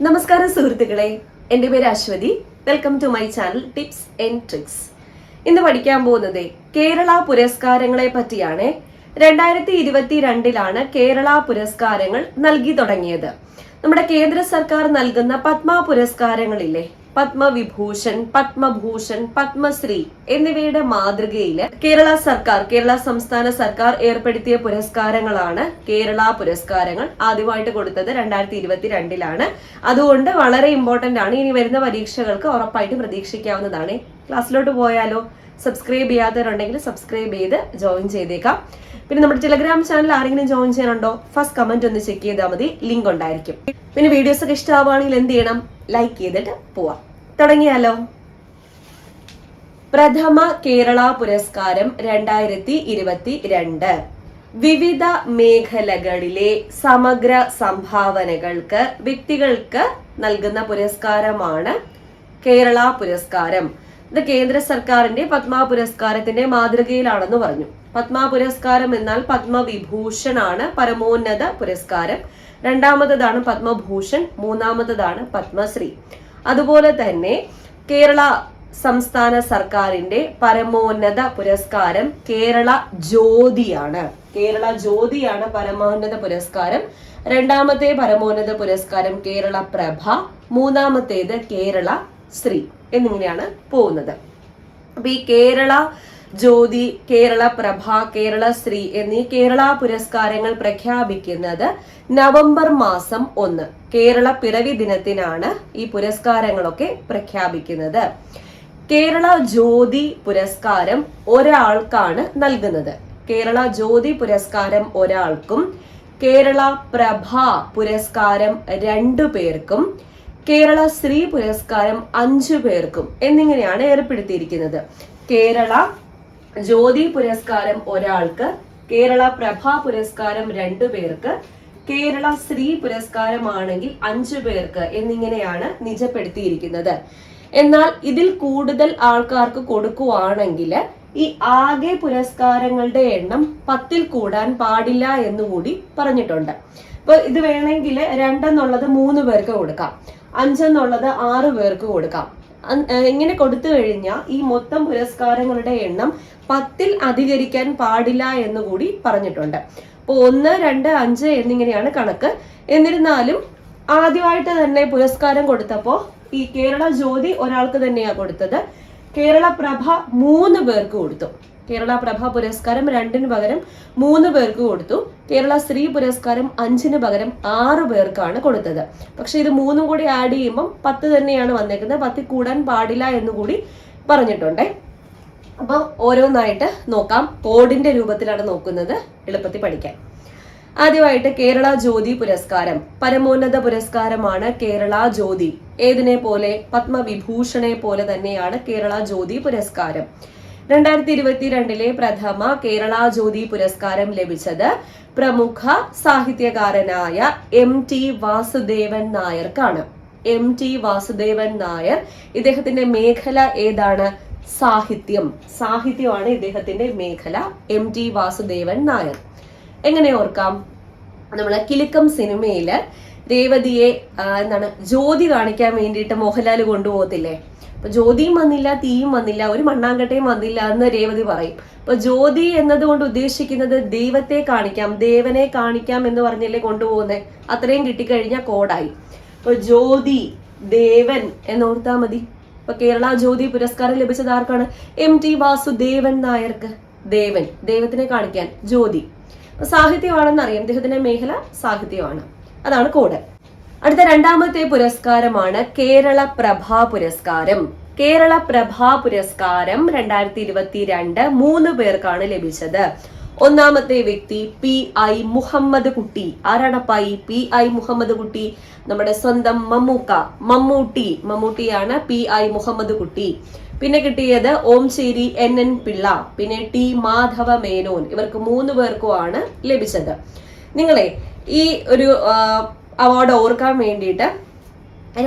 നമസ്കാരം സുഹൃത്തുക്കളെ. എന്റെ പേര് Aswathi. Welcome to my channel tips and tricks ഇന്ന് പഠിക്കാൻ പോകുന്നത് കേരള പുരസ്കാരങ്ങളെ പറ്റിയാണ്. രണ്ടായിരത്തി ഇരുപത്തി രണ്ടിലാണ് കേരള പുരസ്കാരങ്ങൾ നൽകി തുടങ്ങിയത്. നമ്മുടെ കേന്ദ്ര സർക്കാർ നൽകുന്ന പത്മ പുരസ്കാരങ്ങളില്ലേ? പത്മവിഭൂഷൺ പത്മഭൂഷൺ പത്മശ്രീ എന്നിവയുടെ മാതൃകയിൽ കേരള സർക്കാർ കേരള സംസ്ഥാന സർക്കാർ ഏർപ്പെടുത്തിയ പുരസ്കാരങ്ങളാണ് കേരള പുരസ്കാരങ്ങൾ ആദ്യമായിട്ട് കൊടുത്തത് രണ്ടായിരത്തി ഇരുപത്തി രണ്ടിലാണ് അതുകൊണ്ട് വളരെ ഇമ്പോർട്ടന്റ് ആണ്. ഇനി വരുന്ന പരീക്ഷകൾക്ക് ഉറപ്പായിട്ട് പ്രതീക്ഷിക്കാവുന്നതാണ്. ക്ലാസ്സിലോട്ട് പോയാലോ സബ്സ്ക്രൈബ് ചെയ്യാത്തവരുണ്ടെങ്കിൽ സബ്സ്ക്രൈബ് ചെയ്ത് ജോയിൻ ചെയ്തേക്കാം. പിന്നെ നമ്മുടെ ടെലഗ്രാം ചാനൽ ആരെങ്കിലും ജോയിൻ ചെയ്യാനുണ്ടോ ഫസ്റ്റ് കമന്റ് ഒന്ന് ചെക്ക് ചെയ്താൽ മതി ലിങ്ക് ഉണ്ടായിരിക്കും. പിന്നെ വീഡിയോസ് ഒക്കെ ഇഷ്ടമാവുകയാണെങ്കിൽ എന്ത് ചെയ്യണം? ലൈക്ക് ചെയ്തിട്ട് പോവാം. തുടങ്ങിയാലോ? പ്രഥമ കേരള പുരസ്കാരം രണ്ടായിരത്തി ഇരുപത്തി രണ്ട് വിവിധ മേഖലകളിലെ സമഗ്ര സംഭാവനകൾക്ക് വ്യക്തികൾക്ക് നൽകുന്ന പുരസ്കാരമാണ് കേരള പുരസ്കാരം. ഇത് കേന്ദ്ര സർക്കാരിന്റെ പത്മ പുരസ്കാരത്തിന്റെ മാതൃകയിലാണെന്ന് പറഞ്ഞു. പത്മ പുരസ്കാരം എന്നാൽ പത്മവിഭൂഷൺ ആണ് പരമോന്നത പുരസ്കാരം. രണ്ടാമത്തതാണ് പത്മഭൂഷൺ മൂന്നാമത്തതാണ് പത്മശ്രീ അതുപോലെ തന്നെ കേരള സംസ്ഥാന സർക്കാരിന്റെ പരമോന്നത പുരസ്കാരം കേരള ജ്യോതിയാണ്. കേരള ജ്യോതിയാണ് പരമോന്നത പുരസ്കാരം. രണ്ടാമത്തെ പരമോന്നത പുരസ്കാരം കേരള പ്രഭ മൂന്നാമത്തേത് കേരള ശ്രീ. എന്നിങ്ങനെയാണ് പോകുന്നത്. അപ്പൊ ഈ കേരള ജ്യോതി കേരള പ്രഭ കേരള ശ്രീ എന്നീ കേരള പുരസ്കാരങ്ങൾ പ്രഖ്യാപിക്കുന്നത് നവംബർ മാസം ഒന്ന്. കേരള പിറവി ദിനത്തിനാണ് ഈ പുരസ്കാരങ്ങളൊക്കെ പ്രഖ്യാപിക്കുന്നത്. കേരള ജ്യോതി പുരസ്കാരം ഒരാൾക്കാണ് നൽകുന്നത്. കേരള ജ്യോതി പുരസ്കാരം ഒരാൾക്കും കേരള പ്രഭ പുരസ്കാരം രണ്ടു പേർക്കും കേരള സ്ത്രീ പുരസ്കാരം അഞ്ചു പേർക്കും എന്നിങ്ങനെയാണ് ഏർപ്പെടുത്തിയിരിക്കുന്നത്. കേരള ജ്യോതി പുരസ്കാരം ഒരാൾക്ക് കേരള പ്രഭ പുരസ്കാരം രണ്ടു പേർക്ക് കേരള സ്ത്രീ പുരസ്കാരമാണെങ്കിൽ അഞ്ചു പേർക്ക് എന്നിങ്ങനെയാണ് നിജപ്പെടുത്തിയിരിക്കുന്നത്. എന്നാൽ ഇതിൽ കൂടുതൽ ആൾക്കാർക്ക് കൊടുക്കുവാണെങ്കിൽ ഈ ആകെ പുരസ്കാരങ്ങളുടെ എണ്ണം പത്തിൽ കൂടാൻ പാടില്ല എന്നുകൂടി പറഞ്ഞിട്ടുണ്ട്. ഇപ്പൊ ഇത് വേണമെങ്കിൽ രണ്ടെന്നുള്ളത് മൂന്ന് പേർക്ക് കൊടുക്കാം. അഞ്ചെന്നുള്ളത് ആറ് പേർക്ക് കൊടുക്കാം. ഇങ്ങനെ കൊടുത്തു കഴിഞ്ഞാൽ ഈ മൊത്തം പുരസ്കാരങ്ങളുടെ എണ്ണം പത്തിൽ അധികരിക്കാൻ പാടില്ല എന്ന് കൂടി പറഞ്ഞിട്ടുണ്ട്. അപ്പോൾ ഒന്ന് രണ്ട് അഞ്ച് എന്നിങ്ങനെയാണ് കണക്ക്. എന്നിരുന്നാലും ആദ്യമായിട്ട് തന്നെ പുരസ്കാരം കൊടുത്തപ്പോൾ ഈ കേരള ജ്യോതി ഒരാൾക്ക് തന്നെയാണ് കൊടുത്തത്. കേരള പ്രഭ മൂന്ന് പേർക്ക് കൊടുത്തു. കേരള പ്രഭ പുരസ്കാരം രണ്ടിന് പകരം മൂന്ന് പേർക്ക് കൊടുത്തു. കേരള സ്ത്രീ പുരസ്കാരം അഞ്ചിന് പകരം ആറ് പേർക്കാണ് കൊടുത്തത്. പക്ഷെ ഇത് മൂന്നും കൂടി ആഡ് ചെയ്യുമ്പം പത്ത് തന്നെയാണ് വന്നേക്കുന്നത്. പത്തിൽ കൂടാൻ പാടില്ല എന്ന് കൂടി പറഞ്ഞിട്ടുണ്ടേ. അപ്പൊ ഓരോന്നായിട്ട് നോക്കാം. കോഡിന്റെ രൂപത്തിലാണ് നോക്കുന്നത് എളുപ്പത്തിൽ പഠിക്കാൻ. ആദ്യമായിട്ട് കേരള ജ്യോതി പുരസ്കാരം. പരമോന്നത പുരസ്കാരമാണ് കേരള ജ്യോതി. ഏതിനെ പോലെ? പത്മവിഭൂഷണെ പോലെ തന്നെയാണ് കേരള ജ്യോതി പുരസ്കാരം. രണ്ടായിരത്തി ഇരുപത്തിരണ്ടിലെ പ്രഥമ കേരള ജ്യോതി പുരസ്കാരം ലഭിച്ചത് പ്രമുഖ സാഹിത്യകാരനായ എം ടി വാസുദേവൻ നായർക്കാണ്. എം ടി വാസുദേവൻ നായർ ഇദ്ദേഹത്തിന്റെ മേഖല ഏതാണ്? സാഹിത്യം. സാഹിത്യമാണ് ഇദ്ദേഹത്തിന്റെ മേഖല. M T Vasudevan Nair. എങ്ങനെ ഓർക്കാം? നമ്മളെ കിലുക്കം സിനിമയിൽ രേവതിയെ എന്താണ് ജ്യോതി കാണിക്കാൻ വേണ്ടിയിട്ട് മോഹൻലാൽ കൊണ്ടുപോകത്തില്ലേ? അപ്പൊ ജ്യോതിയും വന്നില്ല തീയും വന്നില്ല ഒരു മണ്ണാങ്കട്ടയും വന്നില്ല എന്ന് രേവതി പറയും. അപ്പൊ ജ്യോതി എന്നതുകൊണ്ട് ഉദ്ദേശിക്കുന്നത് ദൈവത്തെ കാണിക്കാം ദേവനെ കാണിക്കാം എന്ന് പറഞ്ഞല്ലേ കൊണ്ടുപോകുന്നത് അത്രയും കിട്ടിക്കഴിഞ്ഞാൽ കോടായി. അപ്പൊ ജ്യോതി ദേവൻ എന്നോർത്താ മതി. ഇപ്പൊ കേരള ജ്യോതി പുരസ്കാരം ലഭിച്ചത് ആർക്കാണ്? എം ടി വാസുദേവൻ നായർക്ക്. ദേവൻ ദൈവത്തിനെ കാണിക്കാൻ ജ്യോതി. സാഹിത്യമാണെന്ന് അറിയാം അദ്ദേഹത്തിന്റെ മേഖല സാഹിത്യമാണ്. അതാണ് കോഡ് അടുത്ത രണ്ടാമത്തെ പുരസ്കാരമാണ് കേരള പ്രഭാ പുരസ്കാരം. കേരള പ്രഭാ പുരസ്കാരം രണ്ടായിരത്തി ഇരുപത്തി രണ്ട് മൂന്ന് പേർക്കാണ് ലഭിച്ചത്. ഒന്നാമത്തെ വ്യക്തി പി ഐ മുഹമ്മദ് കുട്ടി. ആരാണപ്പായി പി ഐ മുഹമ്മദ് കുട്ടി? നമ്മുടെ സ്വന്തം മമ്മൂക്ക. മമ്മൂട്ടി. മമ്മൂട്ടിയാണ് പി ഐ മുഹമ്മദ് കുട്ടി. പിന്നെ കിട്ടിയത് ഓംശേരി എൻ എൻ പിള്ള. പിന്നെ ടി മാധവ മേനോൻ. ഇവർക്ക് മൂന്ന് പേർക്കുമാണ് ലഭിച്ചത്. നിങ്ങളെ ഈ ഒരു അവാർഡ് ഓർക്കാൻ വേണ്ടിയിട്ട്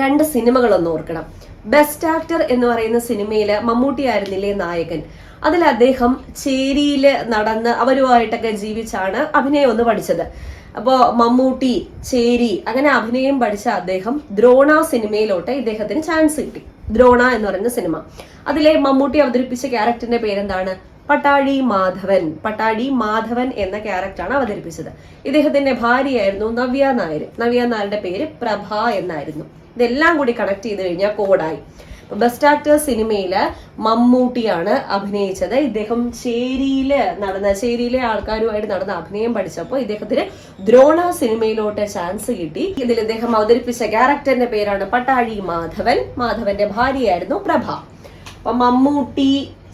രണ്ട് സിനിമകളൊന്ന് ഓർക്കണം. ബെസ്റ്റ് ആക്ടർ എന്ന് പറയുന്ന സിനിമയിൽ മമ്മൂട്ടി ആയിരുന്നില്ലേ നായകൻ? അതിൽ അദ്ദേഹം ചേരിയിൽ നടന്ന് അവരുമായിട്ടൊക്കെ ജീവിച്ചാണ് അഭിനയം ഒന്ന് പഠിച്ചത്. അപ്പോ മമ്മൂട്ടി ചേരി അങ്ങനെ അഭിനയം പഠിച്ച അദ്ദേഹം ദ്രോണ സിനിമയിലോട്ട് ഇദ്ദേഹത്തിന് ചാൻസ് കിട്ടി. ദ്രോണ എന്ന് പറയുന്ന സിനിമ. അതിലെ മമ്മൂട്ടി അവതരിപ്പിച്ച ക്യാരക്ടറിന്റെ പേരെന്താണ്? പട്ടാഴി മാധവൻ. പട്ടാഴി മാധവൻ എന്ന ക്യാരക്ടറാണ് അവതരിപ്പിച്ചത്. ഇദ്ദേഹത്തിന്റെ ഭാര്യയായിരുന്നു നവ്യ നായർ. നവ്യ നായരുടെ പേര് പ്രഭ എന്നായിരുന്നു. ഇതെല്ലാം കൂടി കണക്ട് ചെയ്ത് കഴിഞ്ഞാൽ കോഡായി ബെസ്റ്റ് ആക്ടർ സിനിമയിൽ മമ്മൂട്ടിയാണ് അഭിനയിച്ചത്. ഇദ്ദേഹം ചേരിയിൽ നടന്ന ചേരിയിലെ ആൾക്കാരുമായിട്ട് നടന്ന അഭിനയം പഠിച്ചപ്പോൾ ഇദ്ദേഹത്തിന് ദ്രോണ സിനിമയിലോട്ട് ചാൻസ് കിട്ടി. ഇതിൽ ഇദ്ദേഹം അവതരിപ്പിച്ച ക്യാരക്ടറിന്റെ പേരാണ് പട്ടാഴി മാധവൻ. മാധവന്റെ ഭാര്യയായിരുന്നു പ്രഭ. അപ്പൊ മമ്മൂട്ടി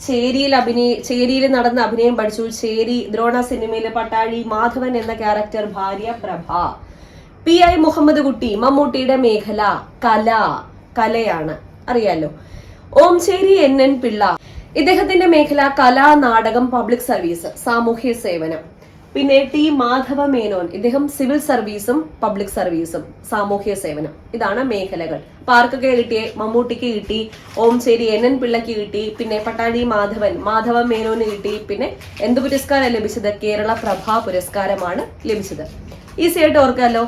ചേരിയിൽ അഭിനയ ചേരിയിൽ നടന്ന അഭിനയം പഠിച്ചു. ചേരി ദ്രോണ സിനിമയിലെ പട്ടാഴി മാധവൻ എന്ന ക്യാരക്ടർ ഭാര്യ പ്രഭ. പി ഐ മുഹമ്മദ് കുട്ടി മമ്മൂട്ടിയുടെ മേഖല കല കലയാണ്. അറിയാലോ? ഓംശേരി എൻ എൻ പിള്ള ഇദ്ദേഹത്തിന്റെ മേഖല കലാ നാടകം പബ്ലിക് സർവീസ് സാമൂഹ്യ സേവനം. പിന്നെ ടി മാധവ മേനോൻ ഇദ്ദേഹം സിവിൽ സർവീസും പബ്ലിക് സർവീസും സാമൂഹ്യ സേവനം. ഇതാണ് മേഖലകൾ. പാർക്കൊക്കെ കിട്ടിയ? മമ്മൂട്ടിക്ക് കിട്ടി ഓംശേരി എൻ എൻ പിള്ളയ്ക്ക് കിട്ടി പിന്നെ പട്ടാഴി മാധവൻ മാധവ മേനോന് കിട്ടി പിന്നെ എന്ത് പുരസ്കാരം ലഭിച്ചത്? കേരള പ്രഭാ പുരസ്കാരമാണ് ലഭിച്ചത്. ഈസിയായിട്ട് ഓർക്കാമല്ലോ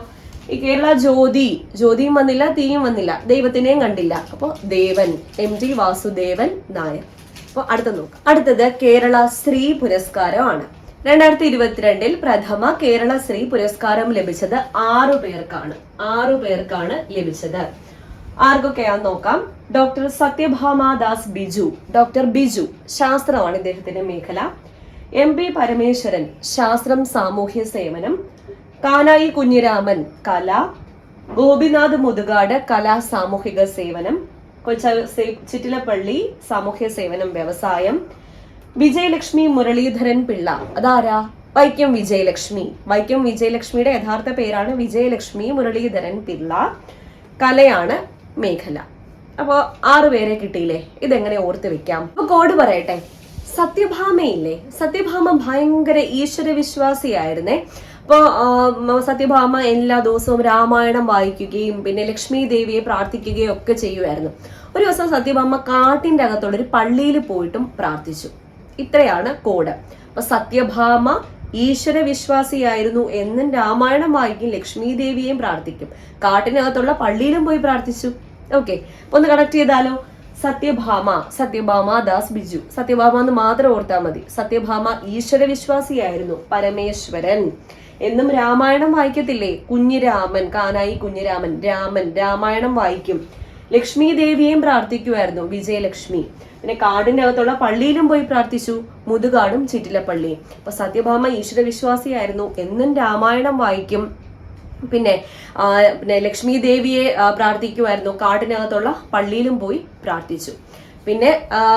ഈ കേരള ജ്യോതി ജ്യോതിയും വന്നില്ല തീയും വന്നില്ല ദൈവത്തിനെയും കണ്ടില്ല. അപ്പോൾ ദേവൻ എം ടി വാസുദേവൻ നായർ. അപ്പോൾ അടുത്ത നോക്കാം. അടുത്തത് കേരള സ്ത്രീ പുരസ്കാരമാണ്. രണ്ടായിരത്തി ഇരുപത്തിരണ്ടിൽ പ്രഥമ കേരള സ്ത്രീ പുരസ്കാരം ലഭിച്ചത് ആറു പേർക്കാണ്. ആറു പേർക്കാണ് ലഭിച്ചത്. ആർക്കൊക്കെയാ നോക്കാം? ഡോക്ടർ സത്യഭാമ ദാസ് ബിജു ഡോക്ടർ ബിജു ശാസ്ത്രമാണ് ഇദ്ദേഹത്തിന്റെ മേഖല. എം പി പരമേശ്വരൻ ശാസ്ത്രം സാമൂഹ്യ സേവനം കാനായി കുഞ്ഞിരാമൻ കല. ഗോപിനാഥ് മുതുകാട് കലാ സാമൂഹിക സേവനം. കൊച്ച ചിറ്റിലപ്പള്ളി സാമൂഹ്യ സേവനം വ്യവസായം. വിജയലക്ഷ്മി മുരളീധരൻ പിള്ള. അതാരാ? വൈക്കം വിജയലക്ഷ്മി. വൈക്കം വിജയലക്ഷ്മിയുടെ യഥാർത്ഥ പേരാണ് വിജയലക്ഷ്മി മുരളീധരൻ പിള്ള. കലയാണ് മേഖല. അപ്പോ ആറു പേരെ കിട്ടിയില്ലേ? ഇതെങ്ങനെ ഓർത്ത് വെക്കാം? അപ്പൊ കോഡ് പറയട്ടെ. സത്യഭാമയില്ലേ? സത്യഭാമ ഭയങ്കര ഈശ്വര വിശ്വാസിയായിരുന്നേ അപ്പോ സത്യഭാമ എല്ലാ ദിവസവും രാമായണം വായിക്കുകയും പിന്നെ ലക്ഷ്മി ദേവിയെ പ്രാർത്ഥിക്കുകയും ഒക്കെ ചെയ്യുമായിരുന്നു ഒരു ദിവസം സത്യഭാമ കാട്ടിന്റെ അകത്തുള്ള ഒരു പള്ളിയിൽ പോയിട്ടും പ്രാർത്ഥിച്ചു. ഇത്രയാണ് കോഡ്. അപ്പൊ സത്യഭാമ ഈശ്വര വിശ്വാസിയായിരുന്നു എന്നും രാമായണം വായിക്കും ലക്ഷ്മി ദേവിയെയും പ്രാർത്ഥിക്കും. കാട്ടിനകത്തുള്ള പള്ളിയിലും പോയി പ്രാർത്ഥിച്ചു. ഓക്കെ. ഒന്ന് കണക്ട് ചെയ്താലോ? സത്യഭാമ സത്യഭാമ ദാസ് ബിജു. സത്യഭാമ എന്ന് മാത്രം ഓർത്താൽ മതി. സത്യഭാമ ഈശ്വര വിശ്വാസിയായിരുന്നു പരമേശ്വരൻ. എന്നും രാമായണം വായിക്കത്തില്ലേ? കുഞ്ഞിരാമൻ കാനായി കുഞ്ഞിരാമൻ രാമൻ രാമായണം വായിക്കും. ലക്ഷ്മി ദേവിയെയും പ്രാർത്ഥിക്കുമായിരുന്നു വിജയലക്ഷ്മി. പിന്നെ കാടിന്റെ അകത്തുള്ള പള്ളിയിലും പോയി പ്രാർത്ഥിച്ചു. മുതുകാടും ചിറ്റിലപ്പള്ളി. അപ്പൊ സത്യഭാമ ഈശ്വര വിശ്വാസിയായിരുന്നു എന്നും രാമായണം വായിക്കും. പിന്നെ പിന്നെ ലക്ഷ്മി ദേവിയെ പ്രാർത്ഥിക്കുമായിരുന്നു കാടിനകത്തുള്ള പള്ളിയിലും പോയി പ്രാർത്ഥിച്ചു. പിന്നെ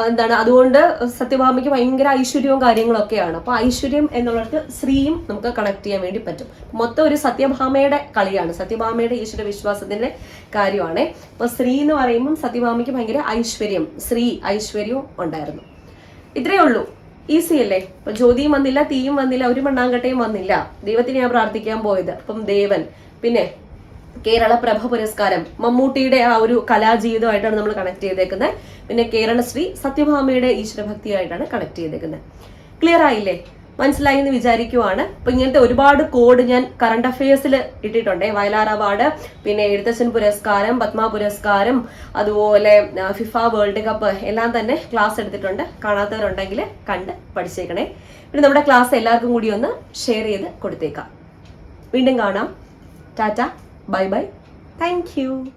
എന്താണ് അതുകൊണ്ട് സത്യഭാമയ്ക്ക് ഭയങ്കര ഐശ്വര്യവും കാര്യങ്ങളൊക്കെയാണ്. അപ്പൊ ഐശ്വര്യം എന്നുള്ളത് സ്ത്രീയും നമുക്ക് കണക്ട് ചെയ്യാൻ വേണ്ടി പറ്റും. മൊത്തം ഒരു സത്യഭാമയുടെ കളിയാണ്. സത്യഭാമയുടെ ഈശ്വര വിശ്വാസത്തിന്റെ കാര്യമാണ്. അപ്പൊ സ്ത്രീ എന്ന് പറയുമ്പോൾ സത്യഭാമയ്ക്ക് ഭയങ്കര ഐശ്വര്യം സ്ത്രീ ഐശ്വര്യവും ഉണ്ടായിരുന്നു. ഇത്രയേ ഉള്ളൂ. ഈസി അല്ലേ? ഇപ്പൊ ജ്യോതിയും വന്നില്ല തീയും വന്നില്ല ഒരു മണ്ണാങ്കട്ടയും വന്നില്ല. ദൈവത്തിന് ഞാൻ പ്രാർത്ഥിക്കാൻ പോയത്. അപ്പം ദേവൻ പിന്നെ കേരള പ്രഭ പുരസ്കാരം മമ്മൂട്ടിയുടെ ആ ഒരു കലാജീവിതമായിട്ടാണ് നമ്മൾ കണക്ട് ചെയ്തേക്കുന്നത്. പിന്നെ കേരളശ്രീ സത്യഭാമയുടെ ഈശ്വരഭക്തിയായിട്ടാണ് കണക്ട് ചെയ്തേക്കുന്നത്. ക്ലിയർ ആയില്ലേ? മനസ്സിലായി എന്ന് വിചാരിക്കുവാണ്. അപ്പൊ ഇങ്ങനത്തെ ഒരുപാട് കോഡ് ഞാൻ കറണ്ട് അഫയേഴ്സിൽ ഇട്ടിട്ടുണ്ട്. വയലാർ അവാർഡ് പിന്നെ എഴുത്തച്ഛൻ പുരസ്കാരം പത്മ പുരസ്കാരം അതുപോലെ ഫിഫ വേൾഡ് കപ്പ് എല്ലാം തന്നെ ക്ലാസ് എടുത്തിട്ടുണ്ട്. കാണാത്തവരുണ്ടെങ്കിൽ കണ്ട് പഠിച്ചേക്കണേ. പിന്നെ നമ്മുടെ ക്ലാസ് എല്ലാവർക്കും കൂടി ഒന്ന് ഷെയർ ചെയ്ത് കൊടുത്തേക്കാം. വീണ്ടും കാണാം. ടാറ്റ. Bye-bye. Thank you.